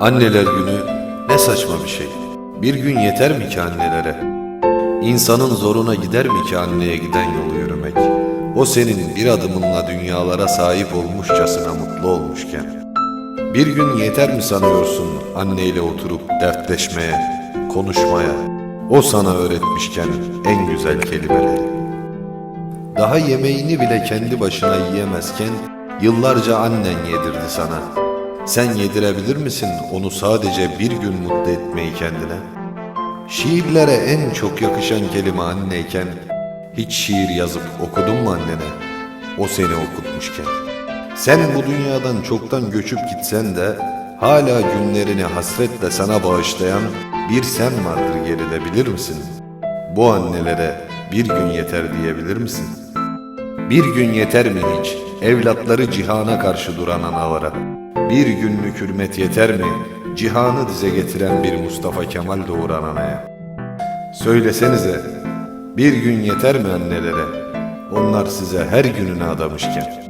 Anneler günü ne saçma bir şey. Bir gün yeter mi ki annelere? İnsanın zoruna gider mi ki anneye giden yolu yürümek? O senin bir adımınla dünyalara sahip olmuşçasına mutlu olmuşken. Bir gün yeter mi sanıyorsun anneyle oturup dertleşmeye, konuşmaya? O sana öğretmişken en güzel kelimeleri. Daha yemeğini bile kendi başına yiyemezken yıllarca annen yedirdi sana. Sen yedirebilir misin onu sadece bir gün mutlu etmeyi kendine? Şiirlere en çok yakışan kelime anneyken hiç şiir yazıp okudun mu annene? O seni okutmuşken. Sen bu dünyadan çoktan göçüp gitsen de hala günlerini hasretle sana bağışlayan bir sen vardır geride bilir misin? Bu annelere bir gün yeter diyebilir misin? Bir gün yeter mi hiç evlatları cihana karşı duran analara? Bir günlük hürmet yeter mi cihanı dize getiren bir Mustafa Kemal doğuran anaya? Söylesenize bir gün yeter mi annelere? Onlar size her gününü adamışken.